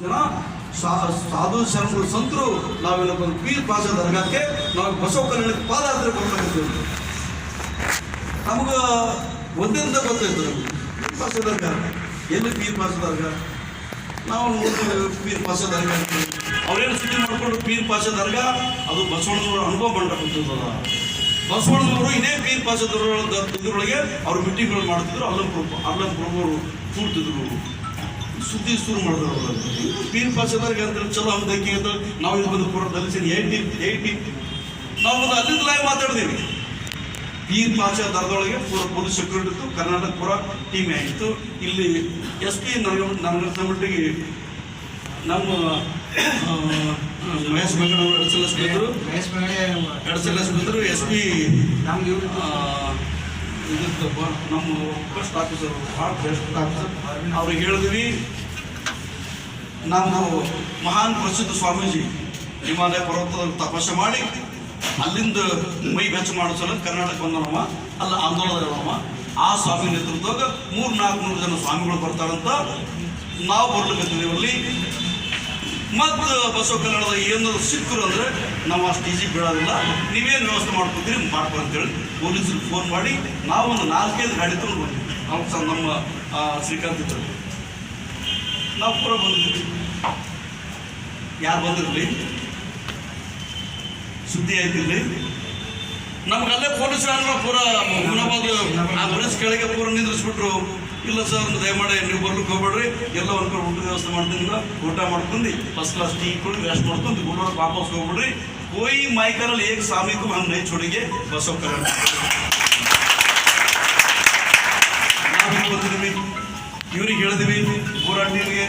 ಜನ ಸಾಧು ಶರಣರು ಸಂತರು ನಾವೇನಪ್ಪ ಒಂದು ಪೀರ್ ಪಾಸ ದರ್ಗಾಕ್ಕೆ ನಾವು ಬಸವ ಕಲ್ಯಾಣ ಪಾದಯಾತ್ರೆ ಬರ್ಬೇಕಂತ ನಮ್ಗೆ ಒಂದಿಂದ ಗೊತ್ತಾಯ್ತು ನಮಗೆ. ಪೀರ್ ಪಾಸ ದರ್ಗಾ ಎಲ್ಲಿ ಪೀರ್ ಪಾಸ ದರ್ಗಾ ನಾವು ನೋಡ್ತೀವಿ ಪೀರ್ ಪಾಸ ದರ್ಗ. ಅವ್ರೇನು ಸುದ್ದಿ ಮಾಡ್ಕೊಂಡು ಪೀರ್ ಪಾಸ ದರ್ಗಾ ಅದು ಬಸವಣ್ಣನವರ ಅನುಭವ ಮಂಡಪದ ಬಸವಣ್ಣನವರು ಇದೇ ಪೀರ್ ಪಾಸದ ಇದ್ರೊಳಗೆ ಅವ್ರು ಮೀಟಿಂಗ್ಗಳು ಮಾಡ್ತಿದ್ರು. ಅಲ್ಲಂ ಪ್ರಭು ಅಲ್ಲಂ ಪ್ರಭುವರು ಕೂಡ್ತಿದ್ರು. ಸುದ್ದಿ ಶುರು ಮಾಡಿದ್ರು ಅವರು. ಪೀರ್ ಪಾಸದವ್ರಿಗೆ ಅಂತ ಚಲೋ ಹಮ್ದಕ್ಕೆ ಅಂತ ನಾವು ಇಲ್ಲಿ ಬಂದು ಪೂರ ದಲಿಸಿದ ಏಯ್ಟಿ ಏಯ್ಟಿ ನಾವು ಬಂದು ಅಲ್ಲಿಂದ ಲೈವ್ ಮಾತಾಡಿದೀವಿ. ಪೀರ್ ಪಾಚ ದರದೊಳಗೆ ಪೂರ ಪೊಲೀಸ್ ಸೆಕ್ಯೂರಿಟಿ ಇತ್ತು, ಕರ್ನಾಟಕ ಪೂರ ಟೀಮ್ ಆಗಿತ್ತು. ಇಲ್ಲಿ ಎಸ್ ಪಿ ನನಗೆ ನನ್ನ ಮಟ್ಟಿಗೆ ನಮ್ಮ ಮಹೇಶ್ ಬೆಂಗಳೂರು ಎರಡು ಸಲ ಸ್ಪೀಕರು ಎರಡು ಸಲ ಸ್ಪೀಕರು ಎಸ್ ಪಿ ನಮ್ಗೆ ಇದಿರ್ತಪ್ಪ ನಮ್ಮ ಫಸ್ಟ್ ಆಫೀಸರ್ ಭಾಳ ಬೆಸ್ಟ್ ಆಫೀಸರ್ ಅವ್ರಿಗೆ ಹೇಳಿದ್ವಿ ನಾವು ಮಹಾನ್ ಪ್ರಸಿದ್ಧ ಸ್ವಾಮೀಜಿ ಹಿಮಾಲಯ ಪರ್ವತದಲ್ಲಿ ತಪಸ್ಸೆ ಮಾಡಿ ಅಲ್ಲಿಂದ ಮೈ ಬೆಚ್ಚ ಮಾಡೋ ಕರ್ನಾಟಕ ಬಂದನವ ಅಲ್ಲ ಆಂದೋಲನವ ಆ ಸ್ವಾಮಿ ನೇತೃತ್ವದಾಗ ಮೂರು ನಾಲ್ಕು ನೂರು ಜನ ಸ್ವಾಮಿಗಳು ಬರ್ತಾರಂತ ನಾವು ಬರ್ಲಿಕ್ಕೆ ಮತ್ತು ಬಸವ ಕನ್ನಡದ ಏನಾದ್ರು ಸಿಕ್ಕರು ಅಂದರೆ ನಾವು ಅಷ್ಟು ಈಜಿ ಬೀಳೋದಿಲ್ಲ. ನೀವೇನು ವ್ಯವಸ್ಥೆ ಮಾಡ್ಕೊತೀರಿ? ಮಾಡ್ಕೊ ಅಂತೇಳಿ ಪೊಲೀಸರಿಗೆ ಫೋನ್ ಮಾಡಿ ನಾವೊಂದು ನಾಲ್ಕೈದು ಗಾಡಿ ತಗೊಂಡು ಬಂದ್ವಿ. ನಾವು ಸರ್, ನಮ್ಮ ಶ್ರೀಕಾಂತ್ ಇದ್ರು ನಾವು ಪೂರ ಬಂದಿದ್ವಿ. ಯಾರು ಬಂದಿರಲಿ? ಸುದ್ದಿ ಆಯ್ತಿರ್ಲಿ? ನಮ್ಗೆ ಅಲ್ಲೇ ಪೊಲೀಸ್ ಅಂದ್ರೆ ಪೂರ ಹುಮನಾಬಾದ್ ಆ ಪೊಲೀಸ್ ಕೆಳಗೆ ಪೂರ ನಿಂದ್ರಿಸ್ಬಿಟ್ರು. ಇಲ್ಲ ಸರ್ ದಯಮಾಡಿ ನೀವು ಬರ್ಲಿಕ್ಕೆ ಹೋಗ್ಬೇಡ್ರಿ. ಎಲ್ಲ ಒಂದು ಕಡೆ ಊಟದ ವ್ಯವಸ್ಥೆ ಮಾಡ್ತೀನಿ ಊಟ ಮಾಡ್ಕೊಂಡು ಫಸ್ಟ್ ಕ್ಲಾಸ್ ಟೀ ಕುಡಿದು ರೆಸ್ಟ್ ಮಾಡ್ಕೊಂಡು, ಗುಲ್ಬರ್ಗ ವಾಪಸ್ ಹೋಗ್ಬಿಡ್ರಿ. ಕೋಯಿ ಮೈಕರಲ್ಲಿ ಏಕ್ ಸಾಮಿಗೂ ಹಂಗೆ ನೈ ಚೋಡಿಗೆ ಬಸ್ ಹೋಗ್ತಾರೆ ಬಂದಿದ್ದೀವಿ. ಇವ್ರಿಗೆ ಹೇಳಿದ್ವಿ ಪೂರಾ ಟೀಮ್ಗೆ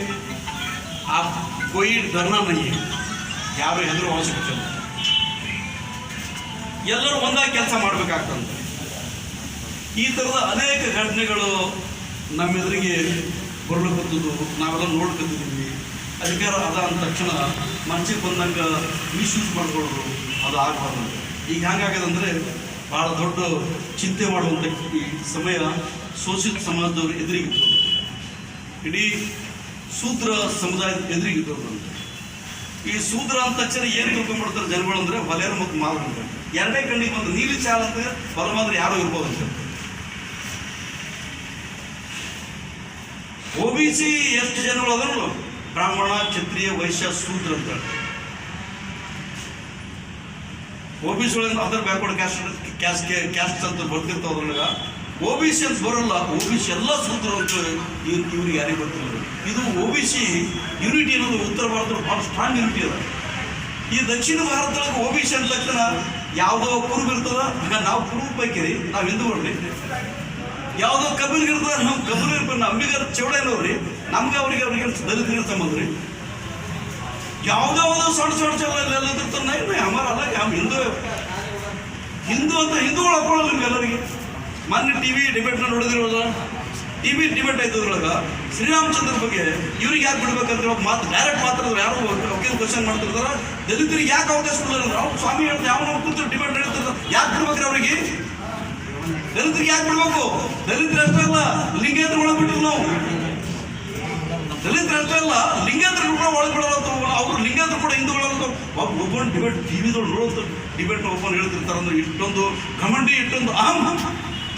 ಆ ಕೊಯ್ ಧರ್ಮ ನೈ ಯಾರು ಹೆದರು ಅವಶ್ಯಕತೆ. ಎಲ್ಲರೂ ಒಂದಾಗಿ ಕೆಲಸ ಮಾಡಬೇಕಾಗ್ತಂತೆ ಈ ಥರದ ಅನೇಕ ಘಟನೆಗಳು ನಮ್ಮೆದುರಿಗೆ ಬರ್ಲಿಕ್ಕತ್ತದು ನಾವೆಲ್ಲ ನೋಡ್ಕೊತಿದ್ದೀವಿ ಅಧಿಕಾರ ಅದ ಅಂದ ತಕ್ಷಣ ಮನಸ್ಸಿಗೆ ಬಂದಂಗೆ ಮಿಸ್ಯೂಸ್ ಮಾಡ್ಕೊಳ್ಳೋದು ಅದು ಆಗಬಾರ್ದು. ಈಗ ಹೆಂಗಾಗದಂದರೆ ಭಾಳ ದೊಡ್ಡ ಚಿಂತೆ ಮಾಡುವಂಥ ಈ ಸಮಯ ಶೋಷಿತ ಸಮಾಜದವ್ರು ಎದುರಿಗಿತ್ತು. ಇಡೀ ಸೂತ್ರ ಸಮುದಾಯದ ಎದುರಿಗಿದ್ದವ್ರು ಅಂತ ಈ ಸೂತ್ರ ಅಂತ ತಕ್ಷಣ ಏನು ತಿಳ್ಕೊಂಡ್ಬಿಡ್ತಾರೆ ಜನಗಳು ಅಂದ್ರೆ ಹೊಲೆಯರು ಮತ್ತು ಮಾಲಕರು ಎರಡೇ ಕಣ್ಣಿಗೆ ಬಂದು ನೀಲಿ ಚಾಲ ಅಂತ ಹೊಲ ಮಾತ್ರ ಯಾರೋ ಇರ್ಬೋದು ಅಂತ ಒ ಬಿ ಸಿ ಎಷ್ಟು ಜನಗಳು ಅದನ್ನು ಬ್ರಾಹ್ಮಣ, ಕ್ಷತ್ರಿಯ, ವೈಶ್ಯ ಸೂತ್ರ ಅಂತ ಒ ಬಿ ಸಿ ಒಳಗೆ ಅದರ ಬ್ಯಾಕ್ವರ್ಡ್ ಕ್ಯಾಸ್ಟ್ ಕ್ಯಾಸ್ಟ್ ಕ್ಯಾಸ್ಟ್ ಅಂತ ಬರ್ತಿರ್ತಾವ ಅದ್ರೊಳಗ. ಒ ಬಿ ಸಿ ಅಂತ ಬರೋಲ್ಲ. ಒ ಬಿ ಸಿ ಎಲ್ಲ ಸೂತ್ರ ಅಂತ ಇವ್- ಇವ್ರಿಗೆ ಯಾರಿಗೆ ಗೊತ್ತಿಲ್ಲ. ಇದು ಒ ಬಿ ಸಿ ಯೂನಿಟಿ ಅನ್ನೋದು ಉತ್ತರ ಭಾರತದ ಭಾಳ ಸ್ಟ್ರಾಂಗ್ ಯೂನಿಟಿ ಅದ. ಈ ದಕ್ಷಿಣ ಭಾರತದೊಳಗೆ ಒ ಬಿ ಸಿ ಅಂದ ತಕ್ಷಣ ಯಾವುದೋ ಕುರುಬ ಇರ್ತದ. ನಾವು ಕುರುಬ್ ಬೈಕಿರಿ ನಾವು ಹಿಂದೂ ಹಿಂದೂಗಳ್ರಿ ಯಾವುದೋ ಕಬೀರ್ ಇರ್ತದ. ನಮ್ಮ ಕಬೀರ್ ಇರ್ಬೇಕು. ಅಂಬಿಗರ ಇಲ್ಲವ್ರಿ ನಮ್ಗೆ ಅವ್ರಿಗೆ ಅವ್ರಿಗೆ ದಲಿತರ ಸಂಬಂಧ ರೀ. ಯಾವ್ದಾವ್ದೋ ಸಣ್ಣ ಸಣ್ಣ ಚಲ ಎಲ್ಲ ಇರ್ತಾನೆ ಅಮರ ಅಲ್ಲ. ಹಿಂದೂ. ಹಿಂದೂ ಅಂತ ಹಿಂದೂಗಳು ಹಾಕೊಳ್ಳಲ್ಲ ನಿಮ್ಗೆಲ್ಲರಿಗೆ ಮೊನ್ನೆ ಟಿ ವಿ ಡಿಬೇಟ್ನ ನೋಡಿದಿರೋದು ಟಿ ವಿ ಡಿಬೇಟ್ ಆಯ್ತು ಅದ್ರೊಳಗ. ಶ್ರೀರಾಮಚಂದ್ರ ಬಗ್ಗೆ ಇವ್ರಿಗೆ ಯಾಕೆ ಬಿಡ್ಬೇಕಂತ ಮಾತು ಡೈರೆಕ್ಟ್ ಮಾತಾಡಿದ್ರೆ ಯಾರು ವಕೀಲ್ ಕ್ವಶನ್ ಮಾಡ್ತಿರ್ತಾರ? ದಲಿತರಿಗೆ ಯಾಕೆ ಅವಕಾಶ ಕೊಡೋದ್ರೆ ಅವ್ರು ಸ್ವಾಮಿ ಹೇಳಿದ್ರೆ ಯಾವ ಕೂತು ಡಿಬೇಟ್ ನಡೀತದ ಯಾಕೆ ಬಿಡ್ಬೇಕ್ರಿ ಅವ್ರಿಗೆ? ದಲಿತರಿಗೆ ಯಾಕೆ ಬಿಡ್ಬೇಕು? ದಲಿತರು ಅಷ್ಟೇ ಅಲ್ಲ ಲಿಂಗೇತರ ಒಳಗೆ ನಾವು. ದಲಿತರು ಅಷ್ಟೇ ಅಲ್ಲ ಲಿಂಗೇತರ ಕೂಡ ಒಳಗೆ ಬಿಡಲ್ಲ ಅವ್ರು. ಲಿಂಗೇತರ ಕೂಡ ಹಿಂದೂಗಳಂತ ಒಬ್ಬ ಒಬ್ಬನ ಡಿಬೇಟ್ ಟಿವಿದೊಳಗೆ ನೋಡುವಂತ ಡಿಬೇಟ್ ಒಬ್ಬನ ಹೇಳ್ತಿರ್ತಾರೆ ಅಂದ್ರೆ ಇಷ್ಟೊಂದು ಕಮಂಡಿ ಇಷ್ಟೊಂದು ಅಹಂ.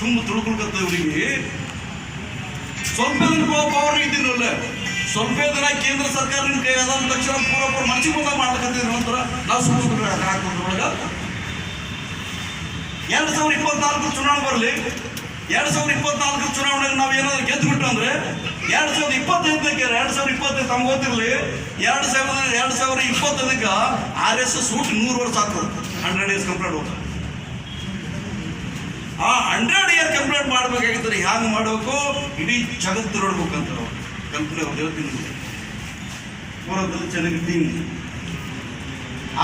ತುಂಬ ತಿಳ್ಕೊಳ್ಕತ್ತ ಇವರಿಗೆ. ಸ್ವಲ್ಪ ದಿನ ಪವರ್ ಇದ್ದಿರಲ್ಲ ಸ್ವಲ್ಪ ದಿನ ಕೇಂದ್ರ ಸರ್ಕಾರ ಕೈ ಅದ ತಕ್ಷಣ ಪೂರ ಪೂರ ಮನಸ್ಸಿಗೆ ಬಂದಾಗ ಮಾಡ್ಲಕತ್ತಿದ್ರು ನಂತರ ನಾವು ಸುಮ್ಮನೆ ಎರಡ್ ಎರಡು ಸಾವಿರದ ಇಪ್ಪತ್ನಾಲ್ಕು ಚುನಾವಣೆ ಬರಲಿ. ಎರಡು ಸಾವಿರದ ಇಪ್ಪತ್ನಾಲ್ಕು ಚುನಾವಣೆಗೆ ನಾವು ಏನಾದ್ರು ಗೆದ್ದು ಬಿಟ್ಟು ಅಂದ್ರೆ ಎರಡು ಸಾವಿರದ ಇಪ್ಪತ್ತೈದಕ್ಕೆ ಎರಡು ಸಾವಿರದ ಇಪ್ಪತ್ತೈದು ತಮ್ಗೆ ಗೊತ್ತಿರಲಿ. ಎರಡು ಸಾವಿರದ ಎರಡು ಸಾವಿರದ ಇಪ್ಪತ್ತೈದಕ್ಕೆ ಆರ್ ಎಸ್ ಎಸ್ ಊಟ ನೂರು ವರ್ಷ ಆಗ್ತದೆ. ಹಂಡ್ರೆಡ್ ಇಯರ್ಸ್ ಕಂಪ್ಲೀಟ್ ಹೋಗ್ತದೆ. ಆ ಹಂಡ್ರೆಡ್ ಇಯರ್ ಕಂಪ್ಲೀಟ್ ಮಾಡ್ಬೇಕಾಗಿತ್ತು ಹ್ಯಾಂಗೆ ಮಾಡಬೇಕು? ಇಡೀ ಜಗತ್ತು ನೋಡ್ಬೇಕಂತ ಕಲ್ಪನೆ ಅವ್ರು ದೇವತಿನ ಪೂರ್ವದಲ್ಲಿ ಚೆನ್ನಾಗಿದ್ದೀನಿ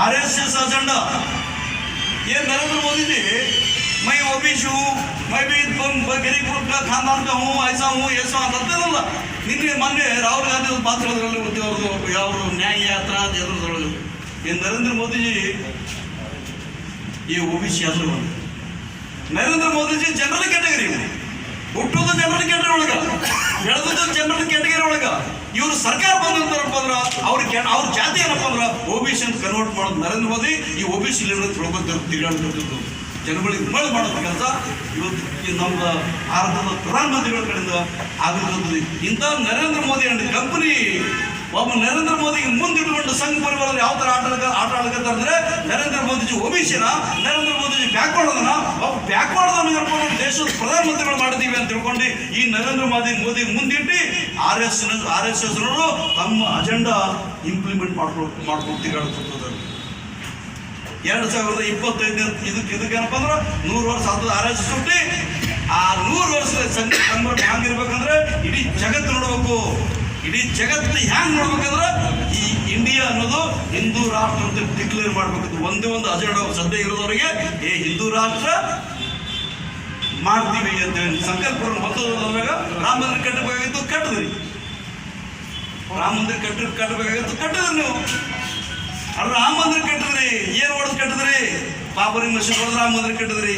ಆರ್ ಎಸ್ ಎಸ್ ಅಜೆಂಡ ಏನು ನರೇಂದ್ರ ಮೋದಿಜಿ? ಮೈ ಒಬಿಶು ಮೈ ಬಿ ಗಿರಿ ಗ್ರೂಪ್ ಖಾನ್ದಾನ್ ಹೂ, ಐಸಾ ಹೂ ಎಸ್ ಅಂತದ್ದಲ್ಲ ನಿನ್ನೆ, ಮೊನ್ನೆ ರಾಹುಲ್ ಗಾಂಧಿ ಪಾತ್ರ ಅವ್ರದ್ದು ಯಾವ್ದು ನ್ಯಾಯ ಯಾತ್ರ ಅದ್ರದೊಳಗೆ ಏನು ನರೇಂದ್ರ ಮೋದಿಜಿ? ಈ ಒಬಿಸಿ ಯಾತ್ರೆ ಬಂದ ನರೇಂದ್ರ ಮೋದಿಜಿ ಜನರಲ್ ಕ್ಯಾಟಗರಿ ಹುಟ್ಟೋದು ಜನರಲ್ ಕ್ಯಾಟಗರಿ ಒಳಗ ಬೆಳೆದದ್ದು ಜನರಲ್ ಕ್ಯಾಟಗರಿ ಒಳಗ. ಇವರು ಸರ್ಕಾರ ಬಂದಂತಾರಪ್ಪ ಅಂದ್ರ, ಅವ್ರ ಜಾತಿ ಏನಪ್ಪ ಅಂದ್ರ ಒ ಬಿ ಕನ್ವರ್ಟ್ ಮಾಡೋದು ನರೇಂದ್ರ ಮೋದಿ, ಈ ಒ ಬಿ ಲೀಡರ್ ಜನಗಳಿಗೆ ಮಳೆ ಮಾಡೋದು ಕೆಲಸ. ಇವತ್ತು ನಮ್ಮ ಭಾರತದ ಪ್ರಧಾನಮಂತ್ರಿಗಳ ಕಡೆಯಿಂದ ಆಗಿರ್ತದೆ ಇಂಥ ನರೇಂದ್ರ ಮೋದಿ ಅಂಡ್ ಕಂಪನಿ ಒಬ್ಬ ನರೇಂದ್ರ ಮೋದಿಗೆ ಮುಂದಿಟ್ಕೊಂಡು ಸಂಘ ಪರಿವಾರ ಯಾವ ತರ ಆಟ ಆಟ ಆಡ್ಕಂತಂದ್ರೆ ನರೇಂದ್ರ ಮೋದಿಜಿ ಒಬಿಸಿನ, ನರೇಂದ್ರ ಮೋದಿಜಿ ಬ್ಯಾಕ್ವರ್ಡ್ ಅದನ್ನ ಒಬ್ಬ ಬ್ಯಾಕ್ವರ್ಡ್ ಕರ್ಕೊಂಡು ದೇಶದ ಪ್ರಧಾನಮಂತ್ರಿಗಳು ಮಾಡಿದೀವಿ ಅಂತ ತಿಳ್ಕೊಂಡು ಈ ನರೇಂದ್ರ ಮೋದಿ ಮೋದಿ ಮುಂದಿಟ್ಟು R S R S S ತಮ್ಮ ಅಜೆಂಡಾ ಇಂಪ್ಲಿಮೆಂಟ್ ಮಾಡ್ಕೊ ಮಾಡ್ಕೊಂಡು ತಿರುಗಾಡ್ತಿದ್ದಾರೆ ಎರಡು ಸಾವಿರದ ಇಪ್ಪತ್ತೈದು ಇದಕ್ಕೆ ಇದಕ್ಕೇನಪ್ಪ ಅಂದ್ರೆ ನೂರು ವರ್ಷ ಹತ್ತದ ಆರ್ ಎಸ್ ಆ ನೂರು ವರ್ಷದ ಸಂಘ ಕನ್ವರ್ಟ್ ಹ್ಯಾಂಗಿರ್ಬೇಕಂದ್ರೆ ಇಡೀ ಜಗತ್ತು ನೋಡ್ಬೇಕು. ಇಡೀ ಜಗತ್ತು ಹ್ಯಾಂಗ್ ನೋಡ್ಬೇಕಂದ್ರೆ ಈ ಇಂಡಿಯಾ ಅನ್ನೋದು ಹಿಂದೂ ರಾಷ್ಟ್ರ ಅಂತ ಡಿಕ್ಲೇರ್ ಮಾಡ್ಬೇಕು ಒಂದೇ ಒಂದು ಅಜೆಂಡ ಸದ್ಯ ಇರೋದವರಿಗೆ, ಏ ಹಿಂದೂ ರಾಷ್ಟ್ರ ಮಾಡ್ತೀವಿ ಅಂತ ಹೇಳಿ. ಸಂಕಲ್ಪವನ್ನು ಹೊತ್ತದಾಗ ರಾಮ ಮಂದಿರ ಕಟ್ಟಬೇಕಾಗಿತ್ತು, ಕಟ್ಟಿದ್ರಿ. ರಾಮ ಮಂದಿರ ಕಟ್ಟ ಕಟ್ಟಬೇಕಾಗಿತ್ತು, ಕಟ್ಟಿದ್ರಿ ನೀವು. ರಾಮ ಮಂದಿರ ಕಟ್ಟಿದ್ರಿ, ಏನ್ ಹೊಡೆದು ಕಟ್ಟಿದ್ರಿ? ಬಾಬರಿ ಮಸೀದ್ ಹೊಡೆದು ರಾಮ ಮಂದಿರ ಕಟ್ಟಿದ್ರಿ.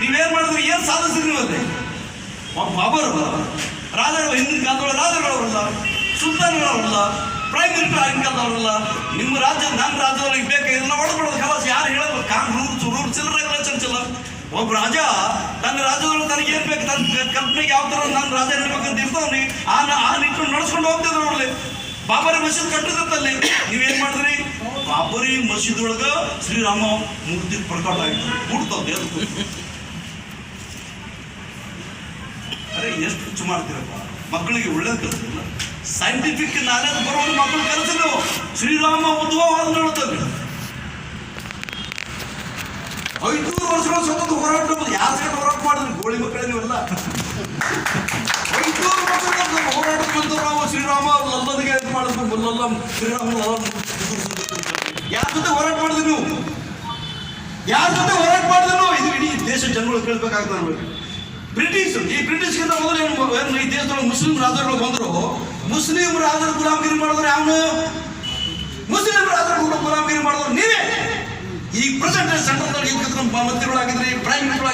ನೀವೇನು ಮಾಡಿದ್ರಿ? ಏನು ಸಾಧಿಸಿದ್ರಿ ನೀವು ಒಬ್ಬ ಬಾಬರ್ ರಾಜಗಳು ಹಿಂದಿನ ಕಾಲದೊಳಗೆ ರಾಜರುಗಳವರಲ್ಲ, ಸುಲ್ತಾನ್ಗಳವರಲ್ಲ ಪ್ರೈಮ್ ಮಿನಿಸ್ಟರ್ ಆಗಿನ ಕಾಲದವರಲ್ಲ, ನಿಮ್ಮ ರಾಜ್ಯ, ನನ್ನ ರಾಜ್ಯದೊಳಗೆ ಬೇಕು ಇದನ್ನ ಒಳಗೊಳ್ಳೋದು ಕೆಲಸ ಯಾರು ಹೇಳೋದು? ಕಾನ್ ರೂಲ್ಸ್ ಚಿಲ್ಲರೆ ಇಲ್ಲ ರೆಗ್ಯುಲೇಷನ್ಸ್ ಒಬ್ಬ ರಾಜ ತನ್ನ ರಾಜ್ಯದೊಳಗೆ ತನಗೆ ಏನು ಬೇಕು, ತನ್ನ ಕಲ್ಪನೆಗೆ ಯಾವ ಥರ ನನ್ನ ರಾಜ ಇರ್ಬೇಕಂತ ಇರ್ತಾವ್ರಿ ಆ ಆ ನಿಟ್ಟಿನಲ್ಲಿ ನಡ್ಸ್ಕೊಂಡು ಹೋಗ್ತಿದ್ರು ನೋಡಲಿ. ಬಾಬರಿ ಮಸೀದ್ ಕಟ್ಟಿದಂತಲ್ಲಿ ನೀವೇನು ಮಾಡಿದ್ರಿ? ಬಾಬರಿ ಮಸೀದ್ ಒಳಗ ಶ್ರೀರಾಮ ಮೂರ್ತಿ ಪ್ರಕಟ ಆಯ್ತು ಹುಡ್ತದೆ ಅದು ಅರೆ, ಎಷ್ಟು ಹುಚ್ಚು ಮಾಡ್ತೀರಪ್ಪ? ಮಕ್ಕಳಿಗೆ ಒಳ್ಳೇದು ಕಲಿಸಿಲ್ಲ ಸೈಂಟಿಫಿಕ್ ನಾಲೆಜ್ ಬರೋದು ಮಕ್ಕಳು ಕಲಿಸಿ ನೀವು ಶ್ರೀರಾಮ ಉದ್ಭವ ಅಂತ ಹೇಳ್ತಾರೆ ಐನೂರು ವರ್ಷಗಳ ಸತತ ಹೋರಾಟ ಯಾರ ಸಹ ಹೋರಾಟ ಮಾಡಿದ್ರು? ಗೋಳಿ ಮಕ್ಕಳೇ ನೀವೆಲ್ಲ. ಐನೂರು ವರ್ಷಗಳ ಹೋರಾಟ ಬಂದು ನಾವು ಶ್ರೀರಾಮ ಲಲ್ಲನಿಗೆ ಇದು ಮಾಡಿದ್ರು ಮುಲ್ಲಲ್ಲ ಶ್ರೀರಾಮ ಯಾರ ಜೊತೆ ಹೋರಾಟ ಮಾಡಿದ್ರು ನೀವು? ಯಾರ ಜೊತೆ ಹೋರಾಟ ಮಾಡಿದ್ರು ಇದು ಇಡೀ ದೇಶ ಜನಗಳು ಕೇಳ್ಬೇಕಾಗ್ತದೆ ನೋಡಿ ಬ್ರಿಟಿಷ್, ಈ ಬ್ರಿಟಿಷ್ಗಿಂತ ಮೊದಲು ಏನು ಈ ದೇಶದೊಳಗೆ ಮುಸ್ಲಿಂ ರಾಜರುಗಳು ಬಂದರು ಮುಸ್ಲಿಂ ರಾಜರು ಗುಲಾಮಗಿರಿ ಮಾಡಿದ್ರೆ ಅವನು ಮುಸ್ಲಿಂ ರಾಜರು ಗುಲಾಮಗಿರಿ ಮಾಡಿದ್ರು ನೀವೇ? ಈ present central ಮಂತ್ರಿಗಳಾಗಿದ್ರಿ prime minister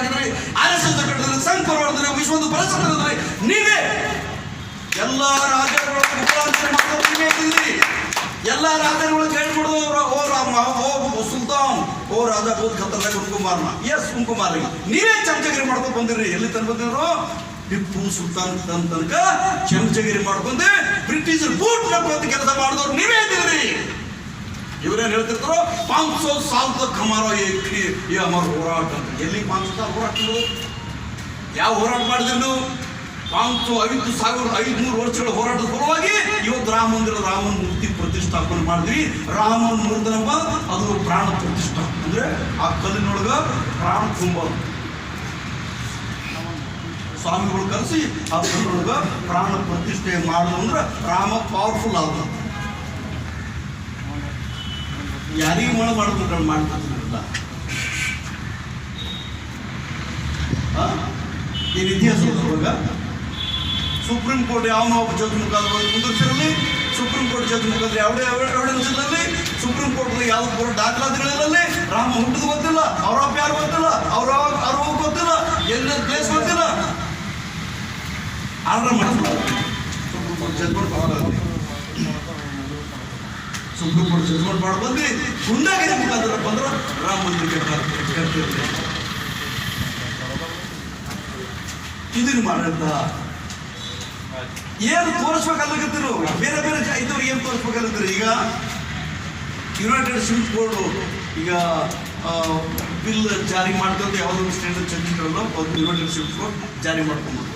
R S S ಕಟ್ಟಿದ್ರೆ ಸಂಘ ಪರಿವಾರದ್ರಿ ವಿಶ್ವದ ಪರಿಸರದಲ್ಲಿ ನೀವೇ? ಎಲ್ಲ ರಾಜರುಗಳು ಗುಲಾಮಗಿರಿ ಮಾಡಿದ್ರು ನೀವೇ ಇದ್ದೀರಿ ಎಲ್ಲ ರಾಜರುಗಳಿಗೆ ಹೇಳ್ಬಿಡೋದು ಓ ರಾಮ, ಓ ಸುಲ್ತಾನ್, ಓ ರಾಜ ಬೋದ್ ಖತರ್ನಾಗ ಕುಂಕುಮಾರ್ನ. ಎಸ್ ಕುಂಕುಮಾರ್ಗೆ ನೀವೇ ಚಮಚಗಿರಿ ಮಾಡ್ಕೊಂಡು ಬಂದಿರಿ ಎಲ್ಲಿ ತಂದು ಬಂದಿರೋ ಟಿಪ್ಪು, ಸುಲ್ತಾನ್ ತಂದ ತನಕ ಚಮಚಗಿರಿ ಮಾಡ್ಕೊಂಡು ಬ್ರಿಟಿಷರು ಬೂಟ್ ಕೆಲಸ ಮಾಡಿದವ್ರು ನೀವೇ ಇದ್ದೀರಿ. ಇವರೇನು ಹೇಳ್ತಿರ್ತಾರೋ? ಪಾಂಚ್ ಸೌ ಸಾಲ್ ತಕ್ ಹಮಾರೋ ಏ ಅಮರ್ ಹೋರಾಟ ಎಲ್ಲಿ ಪಾಂಚ್ ಸಾಲ್ ಹೋರಾಟ ಯಾವ ಹೋರಾಟ ಮಾಡಿದ್ರು ಪಾಂಚ್ ಐದು ಸಾವಿರ ಐದುನೂರು ವರ್ಷಗಳ ಹೋರಾಟದ ಫಲವಾಗಿ ಇವತ್ತು ರಾಮ ಮಂದಿರ ರಾಮನ ಮೂರ್ತಿ ಪ್ರತಿಷ್ಠಾಪನೆ ಮಾಡಿದ್ವಿ. ರಾಮನ ಮೂರ್ತಿನಪ್ಪ ಅದು ಪ್ರಾಣ ಪ್ರತಿಷ್ಠಾ ಅಂದ್ರೆ ಆ ಕಲ್ಲಿನೊಳಗ ಪ್ರಾಣ ತುಂಬೋದು ಸ್ವಾಮಿಗಳು ಕರೆಸಿ ಆ ಕಲ್ಲಿನೊಳಗ ಪ್ರಾಣ ಪ್ರತಿಷ್ಠೆ ಮಾಡೋದು ಅಂದ್ರೆ ರಾಮ ಪವರ್ಫುಲ್ ಆದ. ಯಾರಿಗೆ ಮಳೆ ಮಾಡ್ಕೊಂಡು ಮಾಡ್ತಾ ಏನು ಇತಿಹಾಸ ಇವಾಗ ಸುಪ್ರೀಂ ಕೋರ್ಟ್ ಯಾವ ನಾವು ಜಡ್ಜ್ ಮುಖಾಂತರ ಮುಂದುವರಿಸಿರಲಿ ಸುಪ್ರೀಂ ಕೋರ್ಟ್ ಜಡ್ಜ್ ಮುಖಾಂತರ ಯಾವುದೇ ಇರಲಿ ಸುಪ್ರೀಂ ಕೋರ್ಟ್ ಯಾವ ಕೋರ್ಟ್ ದಾಖಲಾತಿಗಳಿರಲಿ, ರಾಮ ಹುಟ್ಟದು ಗೊತ್ತಿಲ್ಲ, ಅವ್ರ ಅಪ್ಪ ಯಾರು ಗೊತ್ತಿಲ್ಲ, ಅವ್ರ ಅವ್ರ ಹೋಗಿ ಗೊತ್ತಿಲ್ಲ ಎಲ್ಲ ಪ್ಲೇಸ್ ಗೊತ್ತಿಲ್ಲ. ಆರ್ಡರ್ ಸುಪ್ರೀಂ ಕೋರ್ಟ್ ಜಜ್ ಮಾಡ್ ಸುಪ್ರೀಂ ಕೋರ್ಟ್ ಜಡ್ಜ್ಮೆಂಟ್ ಮಾಡಿ ಬಂದು ಗುಂಡಾಗಿರಿ ಮುಖಾಂತರ ಬಂದ್ರೆ ರಾಮ ಮಂದಿರ ಕಟ್ಟಾರೆ ಇದನ್ನು ಮಾಡಂತ ಏನು ತೋರಿಸ್ಬೇಕಲ್ಲಕತ್ತಿರು ಬೇರೆ ಬೇರೆ ಇದ್ದವ್ರಿಗೆ ಏನು ತೋರಿಸ್ಬೇಕಲ್ಲತ್ತೀರಿ ಈಗ ಯುನೈಟೆಡ್ ಸ್ಟೇಟ್ಸ್ ಬೋರ್ಡು ಈಗ ಬಿಲ್ ಜಾರಿ ಮಾಡ್ಕೊಂಡು ಯಾವುದೋ ಸ್ಟೇಟ್ ಚರ್ಚಿಗಳಲ್ಲ ಒಂದು ಯುನೈಟೆಡ್ ಸ್ಟೇಟ್ಸ್ ಬೋರ್ಡ್ ಜಾರಿ ಮಾಡ್ಕೊಂಡ್ಬಿಟ್ರು.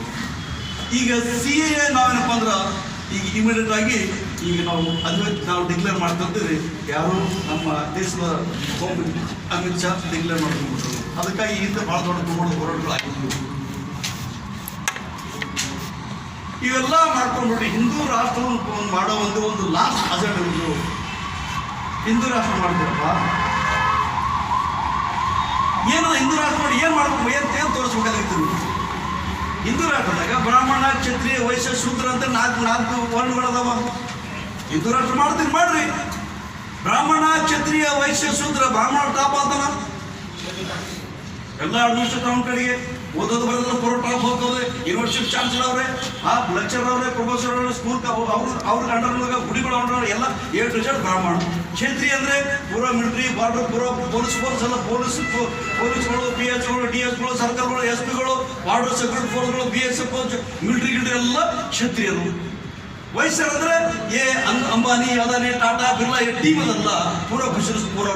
ಈಗ ಸಿ ಎ ನಾವೇನಪ್ಪ ಅಂದ್ರೆ, ಈಗ ಇಮಿಡಿಯೇಟ್ ಆಗಿ ಈಗ ನಾವು ಅದೇ ನಾವು ಡಿಕ್ಲೇರ್ ಮಾಡ್ಕೊಂತೀವಿ. ಯಾರು ನಮ್ಮ ದೇಶದ ಹೋಮ್ ಅಮಿತ್ ಶಾ ಡಿಕ್ಲೇರ್ ಮಾಡ್ಕೊಂಡ್ಬಿಟ್ರು. ಅದಕ್ಕಾಗಿ ಇಂಥ ಭಾಳ ದೊಡ್ಡ ದೊಡ್ಡ ಹೋರಾಟಗಳು ಆಗಿದ್ವು ಇವೆಲ್ಲ ಮಾಡ್ಕೊಂಡ್ಬಿಟ್ಟು ಹಿಂದೂ ರಾಷ್ಟ್ರವನ್ನು ಮಾಡೋ ಒಂದು ಒಂದು ಲಾಸ್ಟ್ ಅಜೆಂಡ ಇದು ಹಿಂದೂ ರಾಷ್ಟ್ರ ಮಾಡ್ತೀರಪ್ಪ? ಏನು ಹಿಂದೂ ರಾಷ್ಟ್ರ ಮಾಡಿ ಏನು ಮಾಡ್ಬೇಕು? ಏನು ಏನು ತೋರಿಸ್ಬೇಕಾಗಿತ್ತು? ಹಿಂದೂ ರಾಷ್ಟ್ರದಾಗ ಬ್ರಾಹ್ಮಣ, ಕ್ಷತ್ರಿಯ, ವೈಶ್ಯ, ಶೂದ್ರ ಅಂತ ನಾಲ್ಕು ನಾಲ್ಕು ವರ್ಣಗಳದಾವ ಹಿಂದೂ ರಾಷ್ಟ್ರ ಮಾಡ್ತೀನಿ ಮಾಡ್ರಿ. ಬ್ರಾಹ್ಮಣ, ಕ್ಷತ್ರಿಯ, ವೈಶ್ಯ, ಶೂದ್ರ, ಬ್ರಾಹ್ಮಣ, ಟಾಪ್ ಆತನ ಎಲ್ಲ ಅಡ್ಮಿನಿಸ್ಟ್ರೇಟರ್ ಕಡೆಗೆ. ಓದೋದು ಬರೋದ್ರ ಪರೋಟ ಹೋಗ್ತದೆ ಯೂನಿವರ್ಸಿಟಿ ಚಾನ್ಸಲರ್ ಅವರೇ, ಆ ಲೆಕ್ಚರ್ ಅವರೇ ಪ್ರೊಫೆಸರ್ ಅವರೇ ಸ್ಕೂಲ್ ಅವ್ರ ಅವ್ರ ಅಂಡರ್ ಗುಡಿಗಳು ಅಂಡರ್ ಎಲ್ಲ ಏಳು ರಿಸಲ್ಟ್ ಬ್ರಾಹ್ಮಣ ಕ್ಷೇತ್ರಿ ಅಂದ್ರೆ ಪೂರ ಮಿಲಿಟರಿ ಬಾರ್ಡರ್ ಪೂರ ಪೊಲೀಸ್ ಫೋರ್ಸ್ ಎಲ್ಲ ಪೊಲೀಸ್ ಪೊಲೀಸ್ಗಳು ಪಿ ಎಚ್ಗಳು ಡಿ ಎಸ್ಗಳು ಸರ್ಕಲ್ಗಳು ಎಸ್ ಪಿಗಳು ಬಾರ್ಡರ್ ಸೆಕ್ಯೂರಿಟಿ ಫೋರ್ಸ್ಗಳು ಬಿ ಎಸ್ ಎಫ್ ಮಿಲಿಟರಿ ಗಿಲ್ಟ್ರಿ ಎಲ್ಲ ಕ್ಷತ್ರಿಯರು ವಯಸ್ಸರು ಅಂದ್ರೆ ಏ ಅಂಬಾನಿ, ಅದಾನಿ, ಟಾಟಾ, ಬಿರ್ಲಾ ಟೀಮ್ ಅದಲ್ಲ ಪೂರ ಬಿಸಿನೆಸ್ ಪೂರ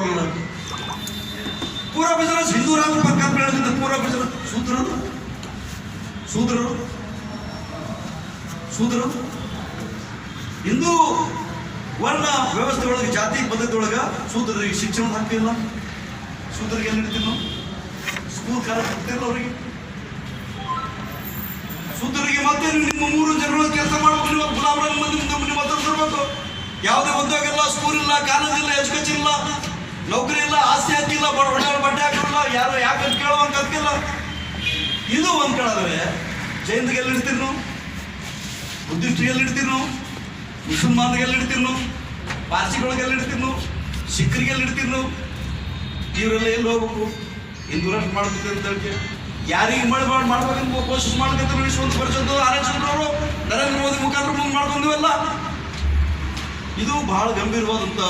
ಅಲ್ಲ. ಪೂರ ಬಿಸಿನೆಸ್ ಹಿಂದೂ ರಾಷ್ಟ್ರ ಕಂಪನಿ ಪೂರ ಬಿಸಿನೆಸ್ ಸೂತ್ರರು ಸೂತ್ರರು ಸೂತ್ರರು ಹಿಂದೂ ವರ್ಣ ವ್ಯವಸ್ಥೆ ಒಳಗೆ, ಜಾತಿ ಪದ್ಧತಿ ಒಳಗೆ ಸೂತ್ರರಿಗೆ ಶಿಕ್ಷಣ ಹಾಕಿಲ್ಲ ಸೂತ್ರರಿಗೆ ಏನು ಇಡ್ತೀವಿ ನಾವು ಸ್ಕೂಲ್ ಕಾಲ ಹೋಗ್ತಿಲ್ಲ ಅವರಿಗೆ. ಸೂತ್ರರಿಗೆ ಮತ್ತೆ ನಿಮ್ಮ ಮೂರು ಜನರು ಕೆಲಸ ಮಾಡಬೇಕು ನೀವು ಗುಲಾಮರ ಮಂದಿ ನಿಮ್ಮ ಹತ್ರ ತರ್ಬೇಕು. ಯಾವುದೇ ಉದ್ಯೋಗ ಇಲ್ಲ ಸ್ಕೂಲ್ ಇಲ್ಲ ಕಾಲೇಜ್ ಇಲ್ಲ ಎಜುಕೇಶನ್ ಇಲ್ಲ. ನೌಕರಿ ಇಲ್ಲ ಆಸ್ತಿ ಹಕ್ಕಿಲ್ಲ, ಬಡ ಹೊಡೆಯವ್ರ ಬಟ್ಟೆ ಹಾಕಿಲ್ಲ ಯಾರು ಯಾಕೆ ಅಂತ ಹಕ್ಕಿಲ್ಲ. ಇದು ಒಂದು ಕಡೆ ಜೈನ್ಗೆ ಎಲ್ಲಿ ಇಡ್ತೀರಿ ನಾವು ಬುದ್ಧಿಸ್ಟಿಗೆ ಎಲ್ಲಿ ಇಡ್ತೀರಿ ನಾವು ಮುಸಲ್ಮಾನ್ರಿಗೆ ಎಲ್ಲಿ ಇಡ್ತೀರಿ ನಾವು ಪಾರ್ಸಿಗಳಿಗೆ ಎಲ್ಲಿ ಇಡ್ತೀರಿ ಸಿಖ್ರಿಗೆ ಎಲ್ಲಿ ಇಡ್ತೀರಿ ನಾವು ಇವರೆಲ್ಲ ಎಲ್ಲಿ ಹೋಗ್ಬೇಕು? ಹಿಂದೂ ರಾಷ್ಟ್ರ ಮಾಡ್ಬೇಕು ಅಂತ ಹೇಳಿ ಯಾರಿಗೆ ಮಳೆ ಮಾಡಿ ಮಾಡ್ಬೇಕಂತ ಕೋಶಿಸ್ ಮಾಡ್ಬೇಕಂತ ವಿಶ್ವಂತ ಪರಿಷತ್ತು ಆರ್ ಎಸ್ ಅವರು, ನರೇಂದ್ರ ಮೋದಿ ಮುಖಾಂತರ ಮುಂದೆ ಮಾಡ್ಕೊಂಡಿವಲ್ಲ ಇದು ಬಹಳ ಗಂಭೀರವಾದಂಥ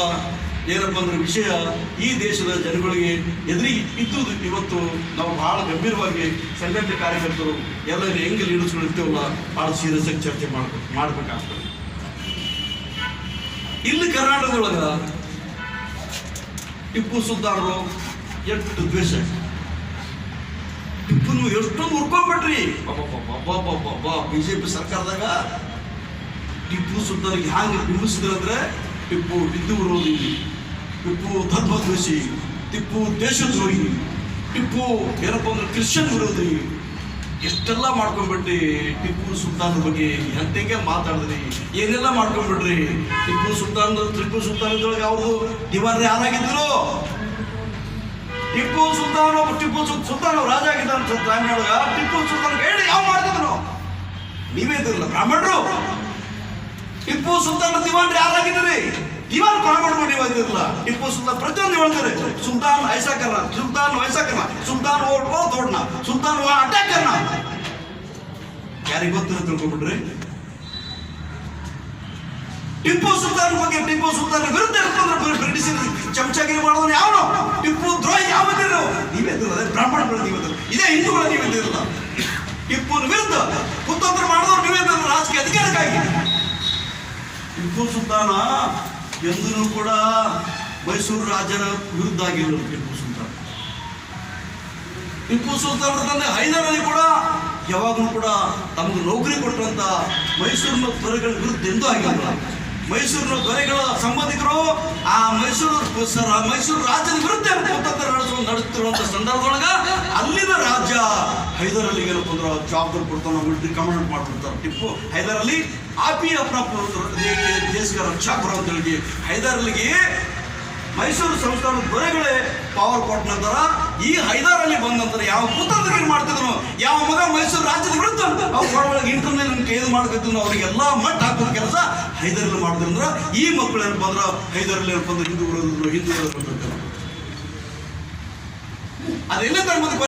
ಏನಪ್ಪ ಅಂದ್ರೆ ವಿಷಯ ಈ ದೇಶದ ಜನಗಳಿಗೆ ಎದುರಿಗೆ ಇದ್ದುದು ಇವತ್ತು ನಾವು ಬಹಳ ಗಂಭೀರವಾಗಿ ಸಂಘಟನೆ ಕಾರ್ಯಕರ್ತರು ಎಲ್ಲರೂ ಹೆಂಗೆ ಲೀಡರ್ಸ್ ಇರ್ತೇವಲ್ಲ ಭಾಳ ಸೀರಿಯಸ್ ಆಗಿ ಚರ್ಚೆ ಮಾಡ್ಬೇಕು ಮಾಡ್ಬೇಕಾಗ್ತದೆ. ಇಲ್ಲಿ ಕರ್ನಾಟಕದೊಳಗ ಟಿಪ್ಪು ಸುಲ್ತಾನರು ಎಷ್ಟು ದ್ವೇಷ. ಟಿಪ್ಪುನು ಎಷ್ಟೊಂದು ಉರ್ಕೊಂಡ್ಬಿಟ್ರಿ ಬಿ ಜೆ ಸರ್ಕಾರದಾಗ ಟಿಪ್ಪು ಸುಲ್ತಾನ್ ಹ್ಯಾಂಗೆ ಬಿಂಬಿಸಿದ್ರೆ ಅಂದ್ರೆ ಟಿಪ್ಪು ಹಿಂದೂ ವಿರೋಧಿ ಟಿಪ್ಪು ಧರ್ಮದ್ವೇಷಿ ಟಿಪ್ಪು ದೇಶದ್ರೋಹಿ ಟಿಪ್ಪು ಏನಪ್ಪ ಅಂದ್ರೆ ಕ್ರಿಶ್ಚಿಯನ್ ವಿರೋಧಿ ಎಷ್ಟೆಲ್ಲ ಮಾಡ್ಕೊಂಡ್ಬಿಟ್ರಿ ಟಿಪ್ಪು ಸುಲ್ತಾನ್ ಬಗ್ಗೆ? ಎಂತೆಂಗೆ ಮಾತಾಡಿದ್ರಿ? ಏನೆಲ್ಲ ಮಾಡ್ಕೊಂಡ್ಬಿಟ್ರಿ ಟಿಪ್ಪು ಸುಲ್ತಾನ್ ಟಿಪ್ಪು ಸುಲ್ತಾನ್ ಇದ್ರೊಳಗೆ ಅವ್ರದ್ದು ದಿವಾನ್ ಯಾರಾಗಿದ್ರು? ಟಿಪ್ಪು ಸುಲ್ತಾನ್ ಒಬ್ಬ ಟಿಪ್ಪು ಸುಲ್- ಸುಲ್ತಾನ್ ಅವ್ರು ರಾಜ ಆಗಿದ್ದಾನೆ ಟಿಪ್ಪು ಸುಲ್ತಾನ್ ಹೇಳಿ ಯಾವ ಮಾಡ್ತಿದ್ರು? ನೀವೇ ಇದ್ರಲ್ಲ ಬ್ರಾಹ್ಮಣರು. ಟಿಪ್ಪು ಸುಲ್ತಾನ್ ದಿವಾನ್ ಯಾರಾಗಿದ್ದೀರಿ ದಿವಾನ್ ಬ್ರಾಹ್ಮಣರು ನೀವು ಬಂದಿರಲ್ಲ ಟಿಪ್ಪು ಸುಲ್ತಾನ್ ಪ್ರತಿಯೊಂದು ಹೇಳ್ತಾರೆ ಸುಲ್ತಾನ್ ಐಸಾ ಸುಲ್ತಾನ್ ವೈಸಾ ಸುಲ್ತಾನ್ ಓ ಓ ಸುಲ್ತಾನ್ ಓ ಅಟ್ಯಾಕ್ ಕರ್ನ ಯಾರಿಗೆ ಗೊತ್ತಿಲ್ಲ ತಿಳ್ಕೊಂಡ್ಬಿಟ್ರಿ? ಟಿಪ್ಪು ಸುಲ್ತಾನ್ ಬಗ್ಗೆ ಟಿಪ್ಪು ಸುಲ್ತಾನ್ ವಿರುದ್ಧ ಇರ್ತಂದ್ರೆ ಬ್ರಿಟಿಷ್ ಚಮಚಾಗಿರಿ ಮಾಡೋದು ಯಾವನು? ಟಿಪ್ಪು ದ್ರೋಹಿ ಯಾವ ನೀವೇ ಬ್ರಾಹ್ಮಣಗಳು ನೀವು ಇದೇ ಹಿಂದೂಗಳು ನೀವು ಇದ್ದಿರಲ್ಲ ಟಿಪ್ಪು ವಿರುದ್ಧ ಕುತಂತ್ರ ಮಾಡಿದವ್ರು ನೀವೇ ರಾಜಕೀಯ ಅಧಿಕಾರಕ್ಕಾಗಿ. ಟಿಪ್ಪು ಸುಲ್ತಾನ ಎಂದೂ ಕೂಡ ಮೈಸೂರು ರಾಜರ ವಿರುದ್ಧ ಆಗಿರೋ ಟಿಪ್ಪು ಸುಲ್ತಾನ್. ಟಿಪ್ಪು ಸುಲ್ತಾನ ತಂದೆ ಹೈದರ್ ಅಲಿ ಕೂಡ ಯಾವಾಗಲೂ ಕೂಡ ತಮಗೆ ನೌಕರಿ ಕೊಟ್ಟಂತ ಮೈಸೂರಿನ ತೊರೆಗಳ ವಿರುದ್ಧ ಎಂದೂ ಆಗಿಲ್ಲ. ಮೈಸೂರಿನ ದೊರೆಗಳ ಸಂಬಂಧಿಕರು, ಆ ಮೈಸೂರು, ಸರ್ ಮೈಸೂರು ರಾಜ್ಯದ ವಿರುದ್ಧ ನಡೆಸುವ ನಡೆಸುತ್ತಿರುವಂತ ಸಂದರ್ಭದೊಳಗ ಅಲ್ಲಿನ ರಾಜ್ಯ ಹೈದರ್ ಅಲಿಗೆ ಏನಪ್ಪ ಅಂದ್ರೆ ಜವಾಬ್ದಾರಿ ಕೊಡ್ತಾನೆ ಮಿಲಿಟರಿ ಕಮಾಂಡ್ ಮಾಡ್ಬಿಡ್ತಾರೆ ಟಿಪ್ಪು ಹೈದರ್ ಅಲಿ ಆಪಿ ಅಪ್ರಾಪ್ ದೇಶಕ ರಕ್ಷಾಪುರ ಅಂತ ಹೇಳಿ ಹೈದರ್ ಅಲಿಗೆ ಮೈಸೂರು ಸಂಸ್ಥಾನದ ದೊರೆಗಳೇ ಪವರ್ ಕೊಟ್ಟ ನಂತರ ಈ ಹೈದಾರಲ್ಲಿ ಬಂದ ನಂತರ ಯಾವ ಕುತಂತ್ರಗಳು ಮಾಡ್ತಿದ್ರು? ಯಾವ ಮಗ ಮೈಸೂರು ರಾಜ್ಯದ ವಿರುದ್ಧ? ಅವ್ರ ಒಳಗೆ ಇಂಟರ್ನಲ್ ಕೈದು ಮಾಡ್ತಿದ್ರು ಅವರಿಗೆಲ್ಲ ಮಟ್ಟ ಹಾಕೋ ಕೆಲಸ ಹೈದರ್ ಅಲಿ ಮಾಡಿದ್ರು ಅಂದ್ರೆ ಈ ಮಕ್ಕಳು ಏನಪ್ಪ ಅಂದ್ರೆ ಹೈದರ್ ಅಲಿ ಏನಪ್ಪ ಅಂದ್ರೆ ಹಿಂದೂ ವಿರೋಧ ಹಿಂದೂ ಅದೆಲ್ಲ ಧರ್ಮದ